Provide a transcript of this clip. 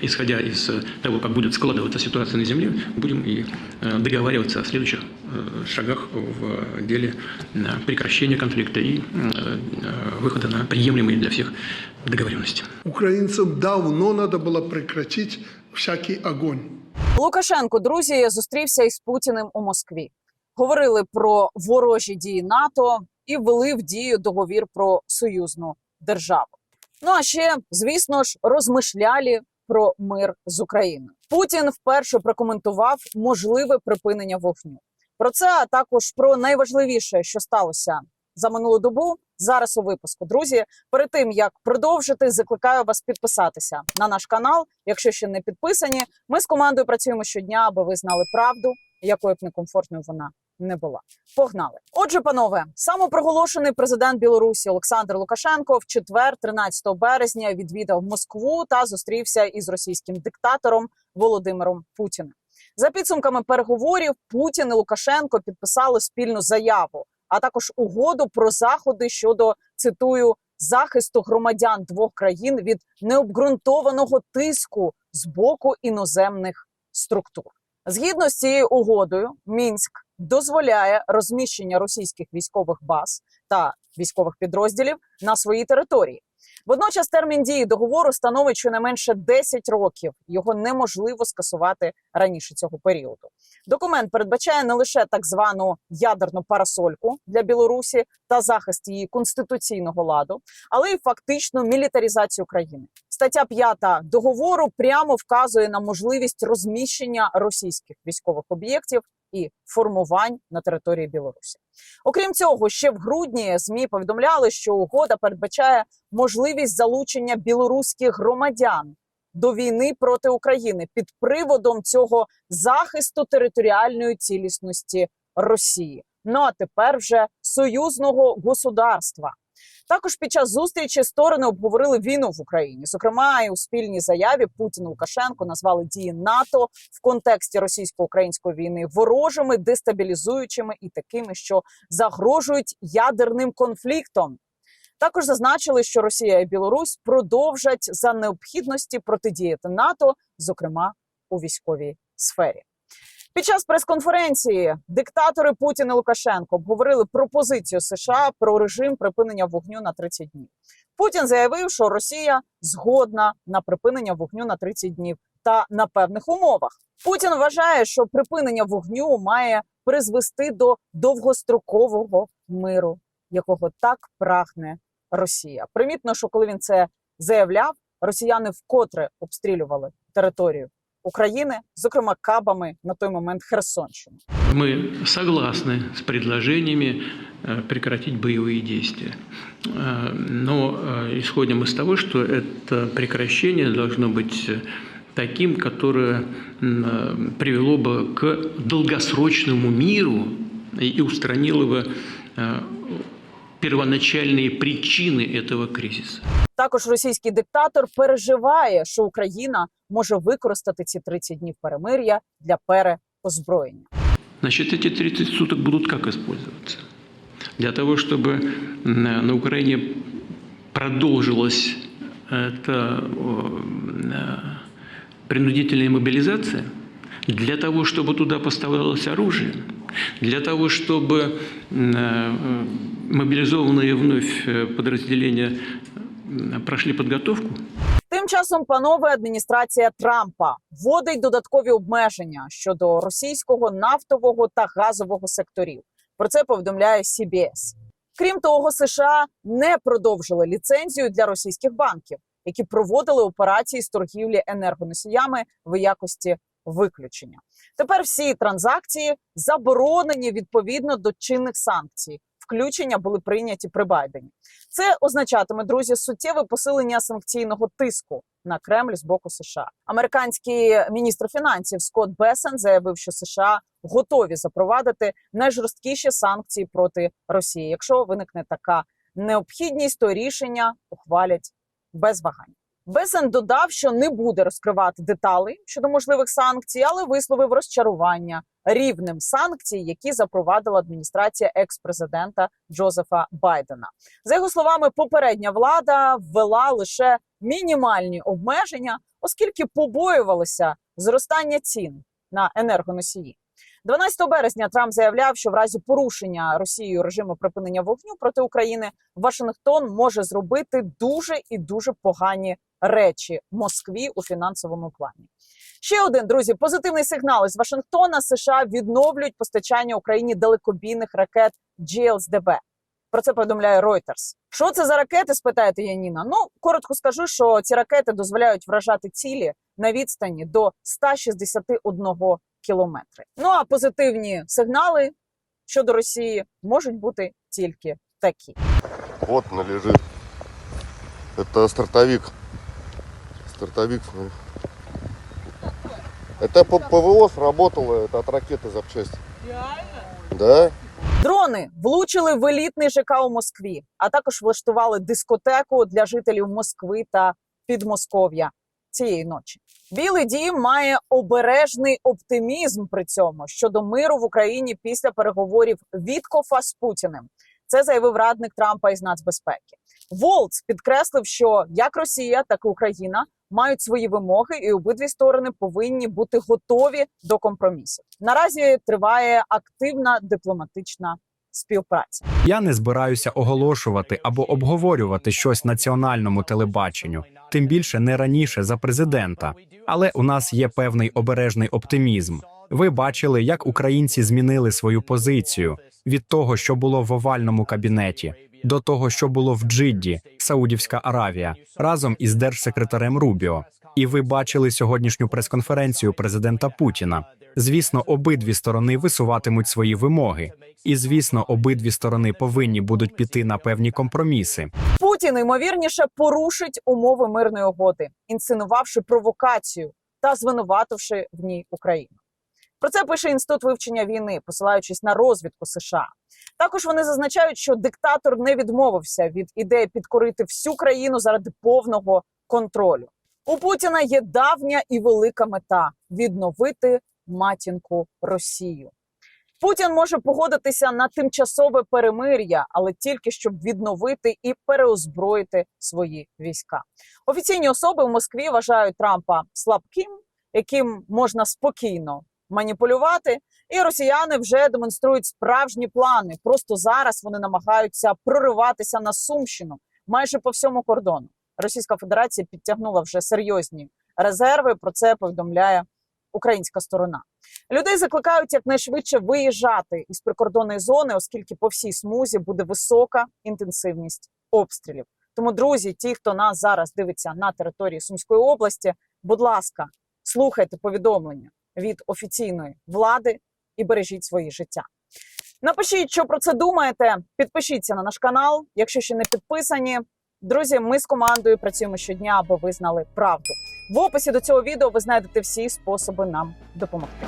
Исходя из э, того, как будет складываться ситуация на Земле, будем и э, договариваться о следующих э, шагах в деле э, прекращения конфликта и э, э, выхода на приемлемые для всех договоренности. Украинцам давно надо было прекратить всякий огонь. Лукашенко, друзі, зустрівся із Путіним у Москві. Говорили про ворожі дії НАТО і ввели в дію договір про союзну державу. Ну а ще, звісно ж, розмишляли про мир з Україною. Путін вперше прокоментував можливе припинення вогню. Про це а також про найважливіше, що сталося за минулу добу. Зараз у випуску. Друзі, перед тим як продовжити, закликаю вас підписатися на наш канал. Якщо ще не підписані, ми з командою працюємо щодня, аби ви знали правду, якою б некомфортною вона не була. Погнали. Отже, панове, самопроголошений президент Білорусі Олександр Лукашенко в четвер, 13 березня, відвідав Москву та зустрівся із російським диктатором Володимиром Путіним. За підсумками переговорів, Путін і Лукашенко підписали спільну заяву, а також угоду про заходи щодо цитую захисту громадян двох країн від необґрунтованого тиску з боку іноземних структур. Згідно з цією угодою, Мінськ дозволяє розміщення російських військових баз та військових підрозділів на своїй території. Водночас термін дії договору становить щонайменше 10 років. Його неможливо скасувати раніше цього періоду. Документ передбачає не лише так звану ядерну парасольку для Білорусі та захист її конституційного ладу, але й фактичну мілітаризацію країни. Стаття 5 договору прямо вказує на можливість розміщення російських військових об'єктів і формувань на території Білорусі. Окрім цього, ще в грудні змі повідомляли, що угода передбачає можливість залучення білоруських громадян до війни проти України під приводом цього захисту територіальної цілісності Росії. Ну а тепер вже союзного государства. Також під час зустрічі сторони обговорили війну в Україні. Зокрема, і у спільній заяві Путін Лукашенко назвали дії НАТО в контексті російсько-української війни ворожими, дестабілізуючими і такими, що загрожують ядерним конфліктом. Також зазначили, що Росія і Білорусь продовжать за необхідності протидіяти НАТО, зокрема у військовій сфері. Під час прес-конференції диктатори Путін і Лукашенко обговорили пропозицію США про режим припинення вогню на 30 днів. Путін заявив, що Росія згодна на припинення вогню на 30 днів та на певних умовах. Путін вважає, що припинення вогню має призвести до довгострокового миру, якого так прагне Росія. Примітно, що коли він це заявляв, росіяни вкотре обстрілювали територію України, зокрема кабами на той момент Херсонщину. Мы согласны с предложениями э, прекратить боевые действия. Э, Но э, исходим из того, что это прекращение должно быть э, таким, которое м, э, привело бы к долгосрочному миру и и устранило бы э, первоначальные причины этого кризиса. Також російський диктатор переживає, що Україна може використати ці 30 днів перемир'я для переозброєння. Значит, эти 30 суток будут как использоваться? Для того, чтобы м, на Украине продолжилась эта о, э, принудительная мобилизация, для того, чтобы туда поставлялось оружие, для того, чтобы м, э, мобилизованные вновь э, подразделения м, прошли подготовку, Тим часом, панове, адміністрація Трампа вводить додаткові обмеження щодо російського нафтового та газового секторів. Про це повідомляє CBS. Крім того, США не продовжили ліцензію для російських банків, які проводили операції з торгівлі енергоносіями в якості виключення. Тепер всі транзакції заборонені відповідно до чинних санкцій. Включення були прийняті при Байдені. Це означатиме, друзі, суттєве посилення санкційного тиску на Кремль з боку США. Американський міністр фінансів Скотт Бесен заявив, що США готові запровадити найжорсткіші санкції проти Росії. Якщо виникне така необхідність, то рішення ухвалять без вагань. Бесен додав, що не буде розкривати деталі щодо можливих санкцій, але висловив розчарування рівнем санкцій, які запровадила адміністрація екс-президента Джозефа Байдена. За його словами, попередня влада ввела лише мінімальні обмеження, оскільки побоювалися зростання цін на енергоносії. 12 березня Трамп заявляв, що в разі порушення Росією режиму припинення вогню проти України Вашингтон може зробити дуже і дуже погані речі Москві у фінансовому плані. Ще один друзі, позитивний сигнал із Вашингтона. США відновлюють постачання Україні далекобійних ракет GLSDB. Про це повідомляє Reuters. Що це за ракети? спитаєте Яніна. Ну коротко скажу, що ці ракети дозволяють вражати цілі на відстані до 161 кілометри. Ну а позитивні сигнали щодо Росії можуть бути тільки такі. Вот она лежит. Это стартовик. Стартовик, смотри. Это по ПВО сработало, это от ракеты запчасти. Да? Дрони влучили в елітний ЖК у Москві, а також влаштували дискотеку для жителів Москви та Підмосков'я цієї ночі. Білий дім має обережний оптимізм при цьому щодо миру в Україні після переговорів Віткофа з Путіним. Це заявив радник Трампа із нацбезпеки. Волц підкреслив, що як Росія, так і Україна мають свої вимоги, і обидві сторони повинні бути готові до компромісу. Наразі триває активна дипломатична співпраця. Я не збираюся оголошувати або обговорювати щось національному телебаченню, тим більше не раніше за президента. Але у нас є певний обережний оптимізм. Ви бачили, як українці змінили свою позицію від того, що було в овальному кабінеті, до того, що було в Джидді, Саудівська Аравія, разом із держсекретарем Рубіо. І ви бачили сьогоднішню прес-конференцію президента Путіна. Звісно, обидві сторони висуватимуть свої вимоги, і звісно, обидві сторони повинні будуть піти на певні компроміси. Путін ймовірніше порушить умови мирної угоди, інсценувавши провокацію та звинувативши в ній Україну. Про це пише інститут вивчення війни, посилаючись на розвідку США. Також вони зазначають, що диктатор не відмовився від ідеї підкорити всю країну заради повного контролю. У Путіна є давня і велика мета відновити матінку Росію. Путін може погодитися на тимчасове перемир'я, але тільки щоб відновити і переозброїти свої війська. Офіційні особи в Москві вважають Трампа слабким, яким можна спокійно маніпулювати. І росіяни вже демонструють справжні плани. Просто зараз вони намагаються прориватися на Сумщину майже по всьому кордону. Російська Федерація підтягнула вже серйозні резерви. Про це повідомляє українська сторона. Людей закликають якнайшвидше виїжджати із прикордонної зони, оскільки по всій смузі буде висока інтенсивність обстрілів. Тому, друзі, ті, хто нас зараз дивиться на території Сумської області, будь ласка, слухайте повідомлення від офіційної влади і бережіть свої життя. Напишіть, що про це думаєте. Підпишіться на наш канал, якщо ще не підписані. Друзі, ми з командою працюємо щодня, аби ви знали правду. В описі до цього відео ви знайдете всі способи нам допомогти.